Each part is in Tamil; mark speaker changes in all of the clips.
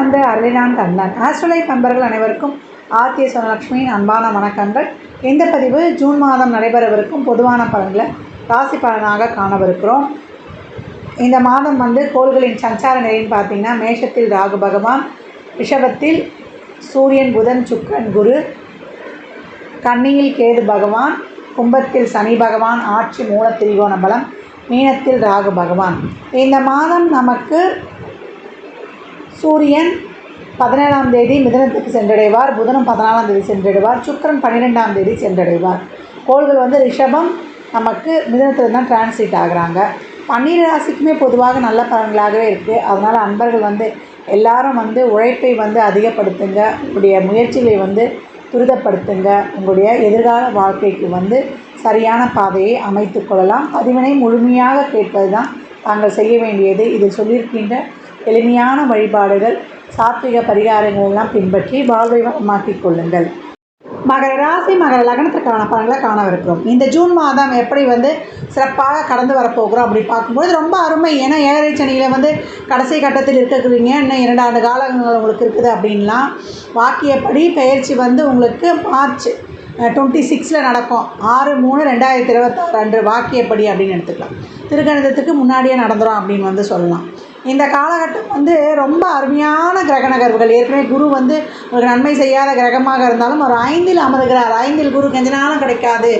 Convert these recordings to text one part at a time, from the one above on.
Speaker 1: வந்து அருளினான் கண்ணன். ஆஸ்ட்ரலைஃப் நண்பர்கள் அனைவருக்கும் ஆர்த்திய சுனலட்சுமியின் அன்பான வணக்கங்கள். இந்த பதிவு ஜூன் மாதம் நடைபெறவிருக்கும் பொதுவான பலன்களை ராசி பலனாக காணவிருக்கிறோம். இந்த மாதம் வந்து கோள்களின் சஞ்சார நிலைன்னு பார்த்தீங்கன்னா மேஷத்தில் ராகு பகவான் ரிஷபத்தில் சூரியன் புதன் சுக்கரன் குரு கன்னியில் கேது பகவான் கும்பத்தில் சனி பகவான் ஆட்சி மூல திரிகோண பலம் மீனத்தில் ராகு பகவான். இந்த மாதம் நமக்கு சூரியன் பதினேழாம் தேதி மிதனத்துக்கு சென்றடைவார். புதனும் பதினாலாம் தேதி சென்றடைவார். சுக்கரன் பன்னிரெண்டாம் தேதி சென்றடைவார். கோள்கள் வந்து ரிஷபம். நமக்கு மிதனத்தில் தான் டிரான்ஸ்லேட் ஆகுறாங்க. பன்னீர் ராசிக்குமே பொதுவாக நல்ல பலன்களாகவே இருக்குது அதனால் அன்பர்கள் வந்து எல்லாரும் வந்து உழைப்பை வந்து அதிகப்படுத்துங்க. உங்களுடைய முயற்சிகளை வந்து துரிதப்படுத்துங்க. உங்களுடைய எதிர்கால வாழ்க்கைக்கு வந்து சரியான பாதையை அமைத்து கொள்ளலாம். பதிவினை முழுமையாக கேட்பது தான் தாங்கள் செய்ய வேண்டியது. இதில் சொல்லியிருக்கின்ற எளிமையான வழிபாடுகள் சாத்விக பரிகாரங்களெல்லாம் பின்பற்றி வாழ்வை வளமாக்கிக் கொள்ளுங்கள். மகர ராசி மகர லக்னத்திற்கான பலன்களை காணவிருக்கிறோம். இந்த ஜூன் மாதம் எப்படி வந்து சிறப்பாக கடந்து வரப்போகிறோம் அப்படி பார்க்கும்போது ரொம்ப அருமை. ஏன்னா ஏழரை சனியில் வந்து கடைசி கட்டத்தில் இருக்கிறீங்க. இன்னும் இரண்டாண்டு காலங்கள் உங்களுக்கு இருக்குது அப்படின்லாம் வாக்கியப்படி பயிற்சி வந்து உங்களுக்கு மார்ச் டுவெண்ட்டி சிக்ஸில் நடக்கும். ஆறு மூணு ரெண்டாயிரத்தி இருபத்தாறு அன்று வாக்கியப்படி அப்படின்னு எடுத்துக்கலாம். திருக்கணிதத்துக்கு முன்னாடியே நடந்துடும் அப்படின்னு வந்து சொல்லலாம். இந்த காலகட்டம் வந்து ரொம்ப அருமையான கிரக நகர்வுகள். ஏற்கனவே குரு வந்து ஒரு நன்மை செய்யாத கிரகமாக இருந்தாலும் ஒரு ஐந்தில் அமர்கிறார். ஐந்தில் குரு கொஞ்ச நாளும் கிடைக்காது.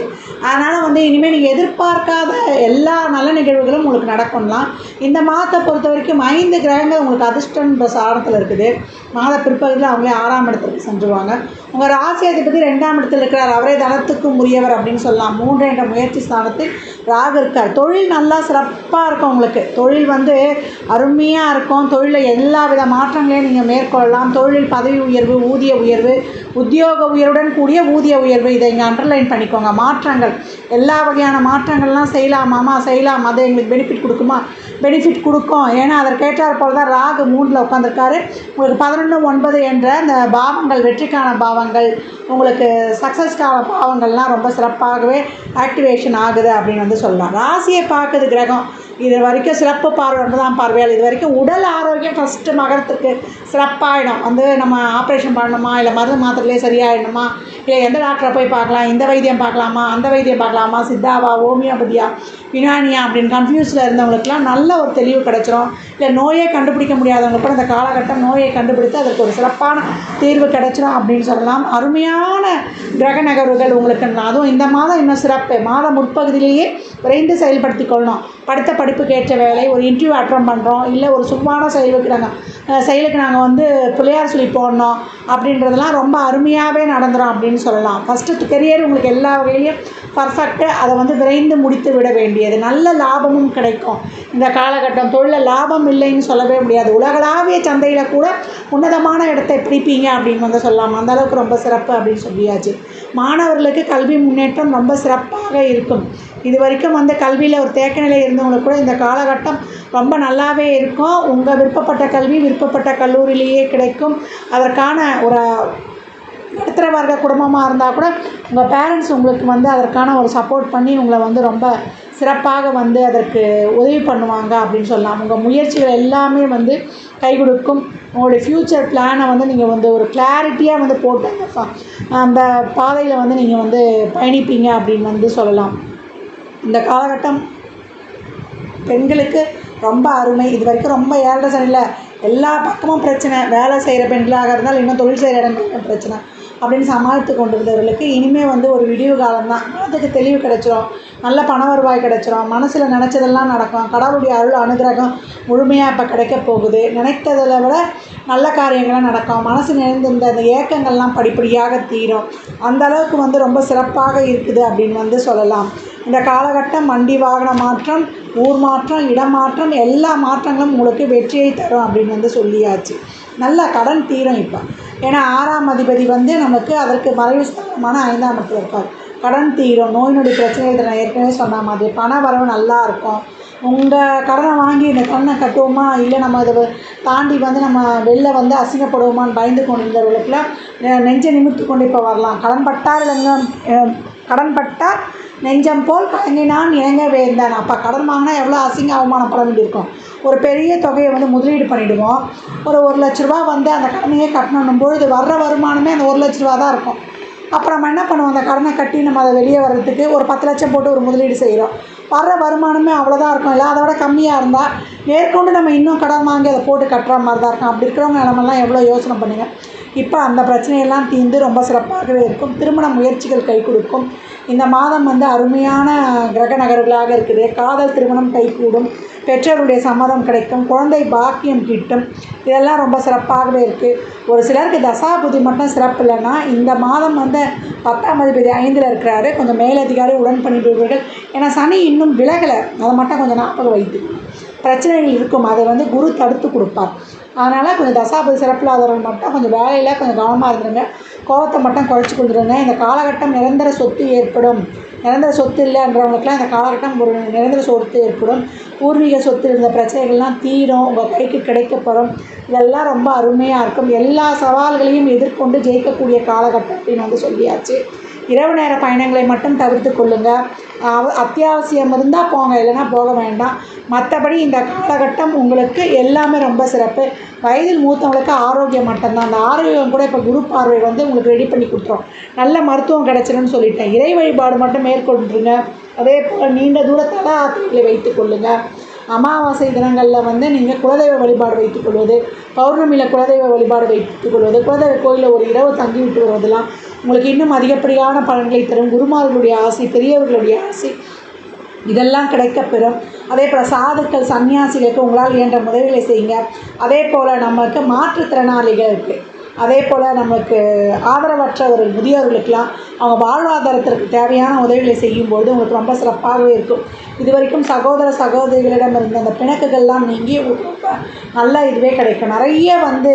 Speaker 1: அதனால் வந்து இனிமேல் நீங்கள் எதிர்பார்க்காத எல்லா நல்ல நிகழ்வுகளும் உங்களுக்கு நடக்கும்லாம். இந்த மாதத்தை பொறுத்த வரைக்கும் ஐந்து கிரகங்கள் உங்களுக்கு அதிர்ஷ்டன்ற சாரத்தில் இருக்குது. மாத பிற்பகுதியில் அவங்களே ஆறாம் இடத்துக்கு சென்றுவாங்க உங்கள் ராசி அதிபதி ரெண்டாம் இடத்தில் இருக்கிறார். அவரே தனத்துக்கும் உரியவர் அப்படின்னு சொல்லலாம். மூன்று என்ற முயற்சி ஸ்தானத்தில் ராகு இருக்கார். தொழில் நல்லா சிறப்பாக இருக்கும் உங்களுக்கு. தொழில் வந்து அருமையாக இருக்கும். தொழிலில் எல்லா வித மாற்றங்களையும் நீங்கள் மேற்கொள்ளலாம். தொழில் பதவி உயர்வு ஊதிய உயர்வு உத்தியோக உயர்வுடன் கூடிய ஊதிய உயர்வு. இதை இங்கே அண்டர்லைன் பண்ணிக்கோங்க. மாற்றங்கள். எல்லா வகையான மாற்றங்கள்லாம் செய்யலாமாமா செய்யலாம். அது எங்களுக்கு பெனிஃபிட் கொடுக்குமா? பெனிஃபிட் கொடுக்கும். ஏன்னா அதற்கேற்றார் போல் தான் ராகு மூணில் உட்காந்துருக்காரு உங்களுக்கு பதினொன்று ஒன்பது என்ற அந்த பாவங்கள் வெற்றிக்கான பாவங்கள் உங்களுக்கு சக்ஸஸ்க்கான பாவங்கள்லாம் ரொம்ப சிறப்பாகவே ஆக்டிவேஷன் ஆகுது அப்படின்னு வந்து சொல்லலாம். ராசியை பார்க்குது கிரகம். இது வரைக்கும் சிறப்பு பார்வை தான் பார்வையால் இது வரைக்கும் உடல் ஆரோக்கியம் ஃபஸ்ட்டு மகரத்துக்கு சிறப்பாகிடும் வந்து நம்ம ஆப்ரேஷன் பண்ணணுமா? இல்லை மருந்து மாத்திரையிலே சரியாயிடணுமா? இல்லை எந்த டாக்டரை போய் பார்க்கலாம்? இந்த வைத்தியம் பார்க்கலாமா? அந்த வைத்தியம் பார்க்கலாமா? சித்தாவா ஹோமியோபதியா யுனானியா அப்படின்னு கன்ஃபியூஸில் இருந்தவங்களுக்குலாம் நல்ல ஒரு தெளிவு கிடச்சிரும். இல்லை நோயே கண்டுபிடிக்க முடியாதவங்க கூட இந்த காலகட்டம் நோயை கண்டுபிடித்து அதற்கு ஒரு சிறப்பான தீர்வு கிடச்சிரும் அப்படின்னு சொல்லலாம். அருமையான கிரக நகர்வுகள் உங்களுக்கு. அதுவும் இந்த மாதம் இன்னும் சிறப்பு. மாதம் முற்பகுதியிலேயே விரைந்து செயல்படுத்தி கொள்ளணும். படித்த படிப்புக்கு ஏற்ற வேலை ஒரு இன்டர்வியூ அட்டன் பண்ணுறோம் இல்லை ஒரு சும்மான செயலுக்கு நாங்கள் செயலுக்கு நாங்கள் வந்து பிள்ளையார் சொல்லி போடணும் அப்படின்றதெல்லாம் ரொம்ப அருமையாகவே நடந்துடும் அப்படின்னு சொல்லலாம். ஃபஸ்ட்டு கெரியர் உங்களுக்கு எல்லா வகையிலையும் பர்ஃபெக்ட்டு அதை வந்து விரைந்து முடித்து விட வேண்டியது. நல்ல லாபமும் கிடைக்கும். இந்த காலகட்டம் தொழிலில் லாபம் இல்லைன்னு சொல்லவே முடியாது. உலகளாவிய சந்தையில் கூட உன்னதமான இடத்தை பிடிப்பீங்க அப்படின்னு வந்து சொல்லலாம். அந்தளவுக்கு ரொம்ப சிறப்பு அப்படின்னு சொல்லியாச்சு. மாணவர்களுக்கு கல்வி முன்னேற்றம் ரொம்ப சிறப்பாக இருக்கும். இது வரைக்கும் வந்து கல்வியில் ஒரு தேக்க நிலை இருந்தவங்களுக்கு கூட இந்த காலகட்டம் ரொம்ப நல்லாவே இருக்கும். உங்கள் விருப்பப்பட்ட கல்வி விருப்பப்பட்ட கல்லூரியிலேயே கிடைக்கும். அதற்கான ஒரு நடுத்தர வர்க்க குடும்பமாக இருந்தால் கூட உங்கள் பேரண்ட்ஸ் உங்களுக்கு வந்து அதற்கான ஒரு சப்போர்ட் பண்ணி உங்களை வந்து ரொம்ப சிறப்பாக வந்து அதற்கு உதவி பண்ணுவாங்க அப்படின்னு சொல்லலாம். உங்கள் முயற்சிகள் எல்லாமே வந்து கை கொடுக்கும். உங்களுடைய ஃப்யூச்சர் பிளானை வந்து நீங்கள் வந்து ஒரு கிளாரிட்டியாக வந்து போட்டு அந்த அந்த பாதையில் வந்து நீங்கள் வந்து பயணிப்பீங்க அப்படின்னு வந்து சொல்லலாம். இந்த காலகட்டம் பெண்களுக்கு ரொம்ப அருமை. இது வரைக்கும் ரொம்ப ஏழரை சனியில் எல்லா பக்கமும் பிரச்சனை. வேலை செய்கிற பெண்களாக இருந்தால் இன்னும் தொழில் செய்கிற இடங்களுக்கும் பிரச்சனை. அப்படின்னு சமாளித்து கொண்டு இருந்தவர்களுக்கு இனிமேல் வந்து ஒரு விடிவு காலம் தான் அதுக்கு தெளிவு கிடைச்சிரும். நல்ல பண வருவாய் கிடைச்சிரும். மனசில் நினச்சதெல்லாம் நடக்கும். கடவுளுடைய அருள் அனுகிரகம் முழுமையாக இப்போ கிடைக்க போகுது. நினைத்ததில் விட நல்ல காரியங்களாக நடக்கும். மனசு நிறைந்திருந்த அந்த ஏக்கங்கள்லாம் படிப்படியாக தீரும். அந்த அளவுக்கு வந்து ரொம்ப சிறப்பாக இருக்குது அப்படின்னு வந்து சொல்லலாம். இந்த காலகட்டம் வண்டி வாகன மாற்றம் ஊர் மாற்றம் இடமாற்றம் எல்லா மாற்றங்களும் உங்களுக்கு வெற்றியை தரும் அப்படின்னு வந்து சொல்லியாச்சு. நல்ல கடன் தீரும் இப்போ. ஏன்னா ஆறாம் அதிபதி வந்து நமக்கு அதற்கு மறைவு ஸ்தானமான ஐந்தாம் இடத்துல இருப்பார் கடன் தீரும் நோய் நொடி பிரச்சனைகள் நான் ஏற்கனவே சொன்ன மாதிரி பண வரவு நல்லா இருக்கும். உங்கள் கடனை வாங்கி இந்த கடனை கட்டுவோமா? இல்லை நம்ம அதை தாண்டி வந்து நம்ம வெளில வந்து அசிங்கப்படுவோமான்னு பயந்து கொண்டிருந்தவர்களுக்குலாம் நெஞ்சை நிமித்து கொண்டு இப்போ வரலாம். கடன் பட்டார் இல்லைங்க கடன் பட்டால் நெஞ்சம் போல் கலங்கினான் இணங்க வேந்தான் அப்போ கடன் வாங்கினா எவ்வளோ அசிங்க அவமானப்பட வேண்டியிருக்கும் ஒரு பெரிய தொகையை வந்து முதலீடு பண்ணிவிடுவோம் ஒரு ஒரு லட்ச ரூபா வந்து அந்த கடனையே கட்டணும் பொழுது வர்ற வருமானமே அந்த ஒரு லட்ச ரூபா தான் இருக்கும். அப்புறம் நம்ம என்ன பண்ணுவோம்? அந்த கடனை கட்டி நம்ம அதை வெளியே வர்றதுக்கு ஒரு பத்து லட்சம் போட்டு ஒரு முதலீடு செய்கிறோம் வர்ற வருமானமே அவ்வளோதான் இருக்கும். இல்லை அதை விட கம்மியாக இருந்தால் மேற்கொண்டு நம்ம இன்னும் கடன் வாங்கி அதை போட்டு கட்டுற மாதிரி தான் இருக்கும். அப்படி இருக்கிறவங்க நிலமெல்லாம் எவ்வளோ யோசனை பண்ணுங்கள் இப்போ அந்த பிரச்சனையெல்லாம் தீர்ந்து ரொம்ப சிறப்பாகவே இருக்கும். திருமண முயற்சிகள் கை கொடுக்கும். இந்த மாதம் வந்து அருமையான கிரக நகர்களாக இருக்குது. காதல் திருமணம் கைகூடும் பெற்றோருடைய சம்மதம் கிடைக்கும். குழந்தை பாக்கியம் கிட்டும். இதெல்லாம் ரொம்ப சிறப்பாகவே இருக்குது ஒரு சிலருக்கு தசாபுதி மட்டும் சிறப்பு இல்லைன்னா இந்த மாதம் வந்து பத்தாம் அதிபதி ஐந்தில் இருக்கிறாரு. கொஞ்சம் மேலதிகாரி உடன் பணிபுரிவர்கள் ஏன்னா சனி இன்னும் விலகலை. அதை மட்டும் கொஞ்சம் ஞாபகம் வைத்து பிரச்சனைகள் இருக்கும். அதை வந்து குரு தடுத்து கொடுப்பார். அதனால் கொஞ்சம் தசாபதி சிறப்பில்லாதவர்கள் மட்டும் கொஞ்சம் வேலையில் கொஞ்சம் கவனமாக இருந்துருங்க. கோபத்தை மட்டும் குறைச்சி கொடுத்துருங்க. இந்த காலகட்டம் நிரந்தர சொத்து ஏற்படும். நிரந்தர சொத்து இல்லைன்றவங்களுக்குலாம் இந்த காலகட்டம் ஒரு நிரந்தர சொத்து ஏற்படும். பூர்வீக சொத்து இருந்த பிரச்சனைகள்லாம் தீரும். உங்கள் கைக்கு கிடைக்கப்படும். இதெல்லாம் ரொம்ப அருமையாக இருக்கும். எல்லா சவால்களையும் எதிர்கொண்டு ஜெயிக்கக்கூடிய காலகட்டம் அப்படின்னு வந்து சொல்லியாச்சு. இரவு நேர பயணங்களை மட்டும் தவிர்த்து கொள்ளுங்கள் அத்தியாவசியம் இருந்தால் போங்க இல்லைன்னா போக வேண்டாம். மற்றபடி இந்த காலகட்டம் உங்களுக்கு எல்லாமே ரொம்ப சிறப்பு. வயதில் மூத்தவங்களுக்கு ஆரோக்கியம் மட்டும்தான். அந்த ஆரோக்கியம் கூட இப்போ குரு பார்வை வந்து உங்களுக்கு ரெடி பண்ணி கொடுத்துரும். நல்ல மருத்துவம் கிடைச்சிரும்னு சொல்லிட்டேன். இறை வழிபாடு மட்டும் மேற்கொண்டுருங்க. அதே போல் நீண்ட தூரத்தால் ஆத்திரிகளை வைத்துக் வைத்து கொள்ளுங்கள் அமாவாசை தினங்களில் வந்து நீங்கள் குலதெய்வ வழிபாடு வைத்துக் கொள்வது பௌர்ணமியில் குலதெய்வ வழிபாடு வைத்துக் கொள்வது குலதெய்வ கோயிலில் ஒரு இரவு தங்கி விட்டு வருவதெல்லாம் உங்களுக்கு இன்னும் அதிகப்படியான பலன்களை தரும். குருமார்களுடைய ஆசை பெரியவர்களுடைய ஆசை. இதெல்லாம் கிடைக்கப்பெறும் அதே போல் சாதுக்கள் சன்னியாசிகளுக்கு உங்களால் இயன்ற உதவிகளை செய்யுங்க. அதே போல் நமக்கு மாற்றுத்திறனாளிகளுக்கு அதே போல் நமக்கு ஆதரவற்ற ஒரு முதியோர்களுக்கெல்லாம் அவங்க வாழ்வாதாரத்திற்கு தேவையான உதவிகளை செய்யும்போது உங்களுக்கு ரொம்ப சிறப்பாகவே இருக்கும். இது வரைக்கும் சகோதர சகோதரிகளிடம் இருந்த அந்த பிணக்குகள்லாம் நீங்கி ரொம்ப நல்ல இதுவே கிடைக்கும். நிறைய வந்து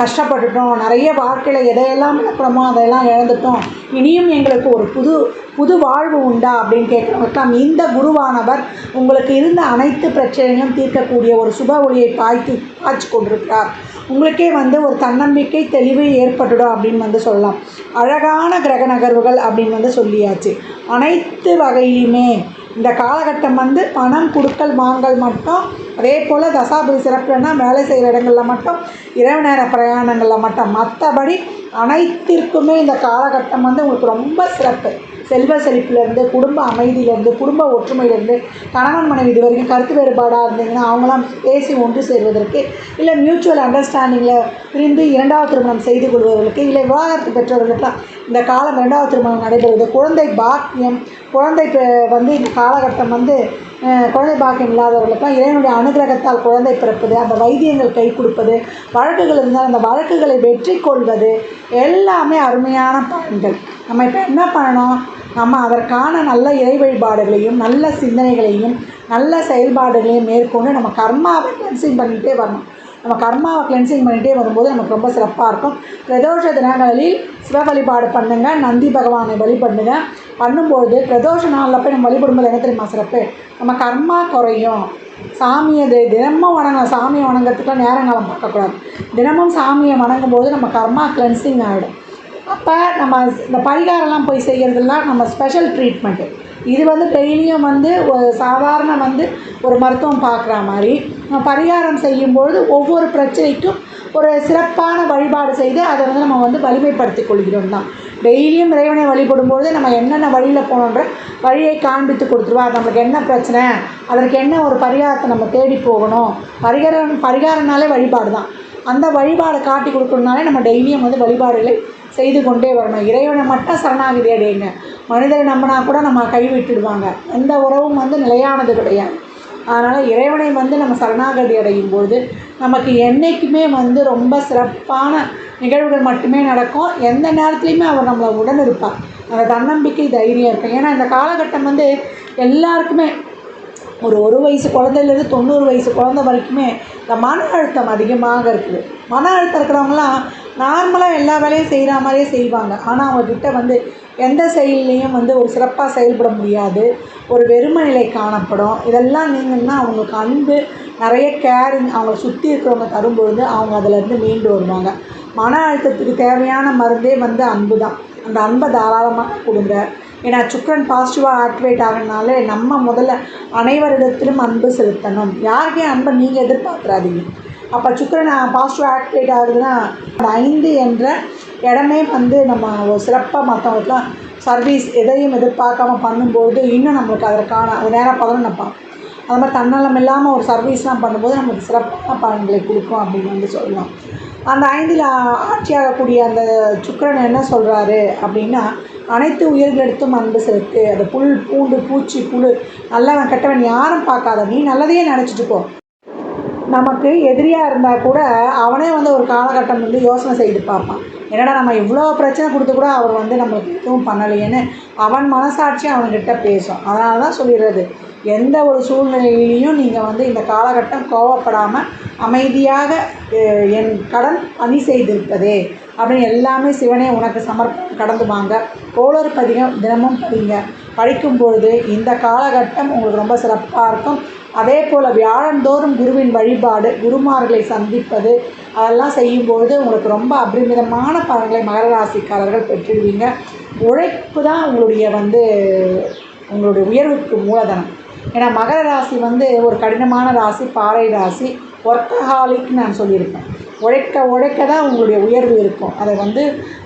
Speaker 1: கஷ்டப்பட்டுட்டோம். நிறைய வாழ்க்கையில் எதையெல்லாம் இழக்கிறோமோ அதையெல்லாம் இழந்துட்டோம். இனியும் எங்களுக்கு ஒரு புது புது வாழ்வு உண்டா அப்படின்னு கேட்குறவங்களுக்கெல்லாம் இந்த குருவானவர் உங்களுக்கு இருந்த அனைத்து பிரச்சனைகளும் தீர்க்கக்கூடிய ஒரு சுப ஒளியை பாய்த்து பாய்ச்சி கொண்டிருக்கிறார். உங்களுக்கே வந்து ஒரு தன்னம்பிக்கை தெளிவு ஏற்பட்டுடும் அப்படின்னு வந்து சொல்லலாம். அழகான கிரக நகர்வுகள் அப்படின்னு வந்து சொல்லியாச்சு. அனைத்து வகையிலுமே இந்த காலகட்டம் வந்து பணம் கொடுக்கல் வாங்கல் மட்டும் அதே போல் தசாபுரி சிறப்புன்னா வேலை செய்கிற இடங்களில் மட்டும் இரவு நேர பிரயாணங்களில் மட்டும். மற்றபடி அனைத்திற்குமே இந்த காலகட்டம் வந்து உங்களுக்கு ரொம்ப சிறப்பு. செல்வ செழிப்புலேருந்து குடும்ப அமைதியிலேருந்து குடும்ப ஒற்றுமையிலேருந்து கணவன் மனைவி இது வரைக்கும் கருத்து வேறுபாடாக இருந்தீங்கன்னா அவங்களாம் பேசி ஒன்று சேர்வதற்கு இல்லை மியூச்சுவல் அண்டர்ஸ்டாண்டிங்கில் பிரிந்து இரண்டாவது திருமணம் செய்து கொள்வதற்கு இல்லை விவாகரத்து பெற்றவர்களுக்கெல்லாம் இந்த காலம் இரண்டாவது திருமணம் நடைபெறுவது குழந்தை பாக்கியம் குழந்தை வந்து இந்த காலகட்டம் வந்து குழந்தை பாக்கியம் இல்லாதவர்களுக்கும் இறைவனுடைய அனுகிரகத்தால் குழந்தை பிறப்பது அந்த வைத்தியங்கள் கை கொடுப்பது வழக்குகள் இருந்தால் அந்த வழக்குகளை வெற்றி கொள்வது எல்லாமே அருமையான பலன்கள். நம்ம இப்போ என்ன பண்ணணும்? நம்ம அதற்கான நல்ல இறை வழிபாடுகளையும் நல்ல சிந்தனைகளையும் நல்ல செயல்பாடுகளையும் மேற்கொண்டு நம்ம கர்மாவை கிளென்சிங் பண்ணிகிட்டே வரணும். நம்ம கர்மாவை கிளென்சிங் பண்ணிகிட்டே வரும்போது நமக்கு ரொம்ப சிறப்பாக இருக்கும். பிரதோஷ தினங்களில் சிவ வழிபாடு பண்ணுங்கள் நந்தி பகவானை வழிபடுங்க. பண்ணும்போது பிரதோஷ நாளில் போய் நம்ம வழிபடும்போது என்ன தெரியுமா சிறப்பு? நம்ம கர்மா குறையும். சாமியை தினமும் வணங்க சாமியை வணங்குறதுக்குலாம் நேரங்காலம் பார்க்கக்கூடாது. தினமும் சாமியை வணங்கும் போது நம்ம கர்மா கிளென்சிங் ஆகிடும் அப்போ நம்ம இந்த பரிகாரம்லாம் போய் செய்கிறதெல்லாம் நம்ம ஸ்பெஷல் ட்ரீட்மெண்ட்டு இது வந்து டெய்லியும் வந்து ஒரு சாதாரண வந்து ஒரு மருத்துவம் பார்க்குற மாதிரி. நம்ம பரிகாரம் செய்யும்பொழுது ஒவ்வொரு பிரச்சனைக்கும் ஒரு சிறப்பான வழிபாடு செய்து அதை வந்து நம்ம வந்து வலிமைப்படுத்திக் கொள்கிறோம் தான். டெய்லியும் இறைவனை வழிபடும்போது நம்ம என்னென்ன வழியில் போகணுன்ற வழியை காண்பித்து கொடுத்துருவா. நம்மளுக்கு என்ன பிரச்சனை? அதற்கு என்ன ஒரு பரிகாரத்தை நம்ம தேடி போகணும்? பரிகாரம் பரிகாரம்னாலே வழிபாடு தான். அந்த வழிபாடை காட்டி கொடுக்கணுனாலே நம்ம டெய்லியும் வந்து வழிபாடுகளை செய்து கொண்டே வரணும். இறைவனை மட்டும் சரணாகதி அடையுங்க. மனிதரை நம்பினா கூட நம்ம கைவிட்டுடுவாங்க எந்த உறவும் வந்து நிலையானது கிடையாது. அதனால் இறைவனை வந்து நம்ம சரணாகதி அடையும் பொழுது நமக்கு என்றைக்குமே வந்து ரொம்ப சிறப்பான நிகழ்வுகள் மட்டுமே நடக்கும். எந்த நேரத்துலையுமே அவர் நம்மளை உடன் இருப்பார் அந்த தன்னம்பிக்கை தைரியம் இருக்கும். ஏன்னா இந்த காலகட்டம் வந்து எல்லாருக்குமே ஒரு ஒரு வயசு குழந்தையிலேருந்து தொண்ணூறு வயசு குழந்த வரைக்குமே இந்த மன அழுத்தம் அதிகமாக இருக்குது. மன அழுத்தம் இருக்கிறவங்களாம் நார்மலாக எல்லா வேலையும் செய்கிற மாதிரியே செய்வாங்க. ஆனால் அவங்கக்கிட்ட வந்து எந்த செயல்லையும் வந்து ஒரு சிறப்பாக செயல்பட முடியாது. ஒரு வெறுமை நிலை காணப்படும். இதெல்லாம் நீங்கன்னா அவங்களுக்கு அன்பு நிறைய கேரிங் அவங்கள சுற்றி இருக்கிறவங்க தரும்பொழுது அவங்க அதிலேருந்து மீண்டு வருவாங்க. மன அழுத்தத்துக்கு தேவையான மருந்தே வந்து அன்பு தான். அந்த அன்பை தாராளமாக கொடுங்க. ஏன்னா சுக்கரன் பாசிட்டிவாக ஆக்டிவேட் ஆகிறனால நம்ம முதல்ல அனைவரிடத்திலும் அன்பு செலுத்தணும். யாருக்கையும் அன்பை நீங்கள் எதிர்பார்க்குறாதீங்க அப்போ சுக்கரன் பாசிட்டிவ் ஆக்டிவேட் ஆகுதுன்னா அந்த ஐந்து என்ற இடமே வந்து நம்ம ஒரு சிறப்பாக மற்றவங்களுக்குலாம் சர்வீஸ் எதையும் எதிர்பார்க்காம பண்ணும்போது இன்னும் நம்மளுக்கு அதற்கான அது நேரம் பலன் நினைப்பான் அது மாதிரி தன்னலம் இல்லாமல் ஒரு சர்வீஸ்லாம் பண்ணும்போது நமக்கு சிறப்பான பலன்களை கொடுக்கும் அப்படின்னு வந்து சொல்லலாம் அந்த ஐந்தில் ஆட்சியாகக்கூடிய அந்த சுக்கரன் என்ன சொல்கிறாரு அப்படின்னா அனைத்து உயிர்களிடத்தும் அன்பு செலுத்து. அது புல் பூண்டு பூச்சி புழு நல்லவன் கெட்டவன் யாரும் பார்க்காத. நீ நல்லதையே நினச்சிட்டு போ. நமக்கு எதிரியாக இருந்தால் கூட அவனே வந்து ஒரு காலகட்டம் வந்து யோசனை செய்து பார்ப்பான். என்னடா நம்ம இவ்வளோ பிரச்சனை கொடுத்து கூட அவர் வந்து நம்மளுக்கு எதுவும் பண்ணலையேன்னு அவன் மனசாட்சி அவன்கிட்ட பேசும். அதனால தான் சொல்லிடுறது. எந்த ஒரு சூழ்நிலையிலையும் நீங்கள் வந்து இந்த காலகட்டம் கோவப்படாமல் அமைதியாக என் கடன் பணி செய்திருப்பதே அப்படின்னு எல்லாமே சிவனே உனக்கு சமர்ப்பணம் கடந்து வாங்க. கோளர் பதிகம் தினமும் படிங்க. படிக்கும்பொழுது இந்த காலகட்டம் உங்களுக்கு ரொம்ப சிறப்பாக இருக்கும். அதே போல் வியாழந்தோறும் குருவின் வழிபாடு குருமார்களை சந்திப்பது அதெல்லாம் செய்யும்பொழுது உங்களுக்கு ரொம்ப அபரிமிதமான பலன்களை மகர ராசிக்காரர்கள் பெற்றிடுவீங்க உழைப்பு தான் உங்களுடைய வந்து உங்களுடைய உயர்வுக்கு மூலதனம். ஏன்னா மகர ராசி வந்து ஒரு கடினமான ராசி பாறை ராசி ஒர்க்கஹாலிக்னு நான் சொல்லியிருப்பேன் உழைக்க உழைக்க தான் உங்களுடைய உயர்வு இருக்கும். அதை வந்து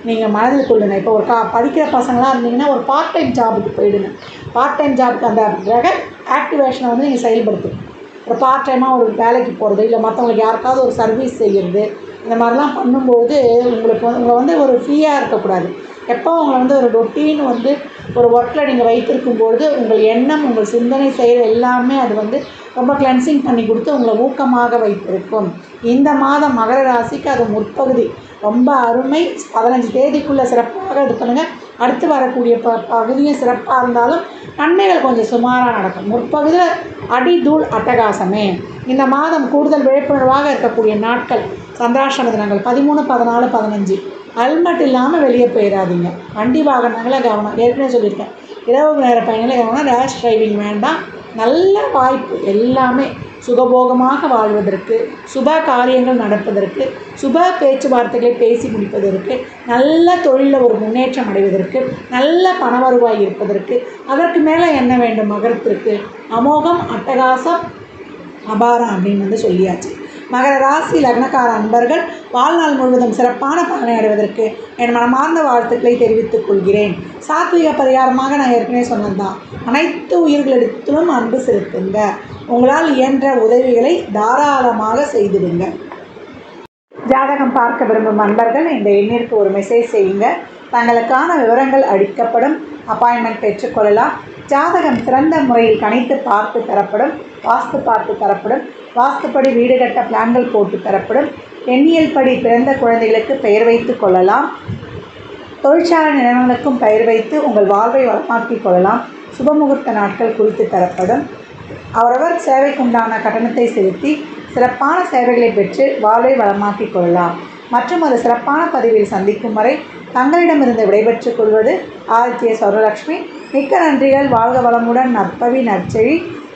Speaker 1: நீங்கள் மனதில் கொள்ளுங்க. இப்போ ஒரு கா படிக்கிற பசங்களாக இருந்தீங்கன்னா ஒரு பார்ட் டைம் ஜாபுக்கு போயிடுங்க. பார்ட் டைம் ஜாபுக்கு அந்த கிரக ஆக்டிவேஷனை வந்து நீங்கள் செயல்படுத்துங்க ஒரு பார்ட் டைமாக ஒரு வேலைக்கு போகிறது இல்லை மற்றவங்களுக்கு யாருக்காவது ஒரு சர்வீஸ் செய்கிறது இந்த மாதிரிலாம் பண்ணும்போது உங்களுக்கு வந்து உங்களை வந்து ஒரு ஃப்ரீயாக இருக்கக்கூடாது. எப்போ உங்களை வந்து ஒரு ரொட்டீன் வந்து ஒரு ஒர்க்கில் நீங்கள் வைத்திருக்கும்பொழுது உங்கள் எண்ணம் உங்கள் சிந்தனை செய்கிற எல்லாமே அது வந்து ரொம்ப கிளென்சிங் பண்ணி கொடுத்து உங்களை ஊக்கமாக வைத்திருக்கும். இந்த மாதம் மகர ராசிக்கு அது முற்பகுதி. ரொம்ப அருமை. பதினஞ்சு தேதிக்குள்ளே சிறப்பாக இது பண்ணுங்கள் அடுத்து வரக்கூடிய ப பகுதியும் சிறப்பாக இருந்தாலும் நன்மைகள் கொஞ்சம் சுமாராக நடக்கும். முற்பகுதியில் அடி தூள் அட்டகாசமே. இந்த மாதம் கூடுதல் விழிப்புணர்வாக இருக்கக்கூடிய நாட்கள். சந்திராஷ்டம தினங்கள் பதிமூணு பதினாலு பதினஞ்சு. ஹெல்மெட் இல்லாமல் வெளியே போயிடாதீங்க வண்டி வாகனங்களை கவனம். ஏற்கனவே சொல்லியிருக்கேன். இரவு நேர பயணிகளை கவனம். ரேஷ் டிரைவிங் வேண்டாம். நல்ல வாய்ப்பு எல்லாமே சுகபோகமாக வாழ்வதற்கு சுப காரியங்கள் நடப்பதற்கு சுப பேச்சுவார்த்தைகளை பேசி முடிப்பதற்கு நல்ல தொழிலில் ஒரு முன்னேற்றம் அடைவதற்கு நல்ல பண வருவாய் இருப்பதற்கு அதற்கு மேலே என்ன வேண்டும் மகரத்திற்கு? அமோகம் அட்டகாசம் அபாரம் அப்படின்னு வந்து சொல்லியாச்சு. மகர ராசி லக்னக்கார அன்பர்கள் வாழ்நாள் முழுவதும் சிறப்பான பலனை அடைவதற்கு என் மனமார்ந்த வாழ்த்துக்களை தெரிவித்துக் கொள்கிறேன். சாத்விக பரிகாரமாக நான் ஏற்கனவே சொன்னதுதான். அனைத்து உயிர்களிடத்திலும் அன்பு செலுத்துங்க. உங்களால் இயன்ற உதவிகளை தாராளமாக செய்திடுங்க. ஜாதகம் பார்க்க விரும்பும் நண்பர்கள் இந்த எண்ணிற்கு ஒரு மெசேஜ் செய்யுங்க. தங்களுக்கான விவரங்கள் அளிக்கப்படும். அப்பாயின்மெண்ட் பெற்றுக்கொள்ளலாம் ஜாதகம் சிறந்த முறையில் கணித்து பார்த்து தரப்படும். வாஸ்து பார்த்து தரப்படும். வாஸ்துப்படி வீடு கட்ட பிளான்கள் போட்டு தரப்படும். எண்ணியல் படி பிறந்த குழந்தைகளுக்கு பெயர் வைத்து கொள்ளலாம். தொழிற்சாலை நிறுவனங்களுக்கும் பெயர் வைத்து உங்கள் வாழ்வை வளமாக்கிக் கொள்ளலாம். சுபமுகூர்த்த நாட்கள் குறித்து தரப்படும். அவரவர் சேவைக்குண்டான கட்டணத்தை செலுத்தி சிறப்பான சேவைகளை பெற்று வாழ்வை வளமாக்கிக் கொள்ளலாம். மற்றும் ஒரு சிறப்பான பதிவில் சந்திக்கும் வரை தங்களிடமிருந்து விடைபெற்றுக் கொள்வது ஆதித்ய சௌரலட்சுமி. மிக்க நன்றிகள். வாழ்க வளமுடன். நற்பவி நற்செழி.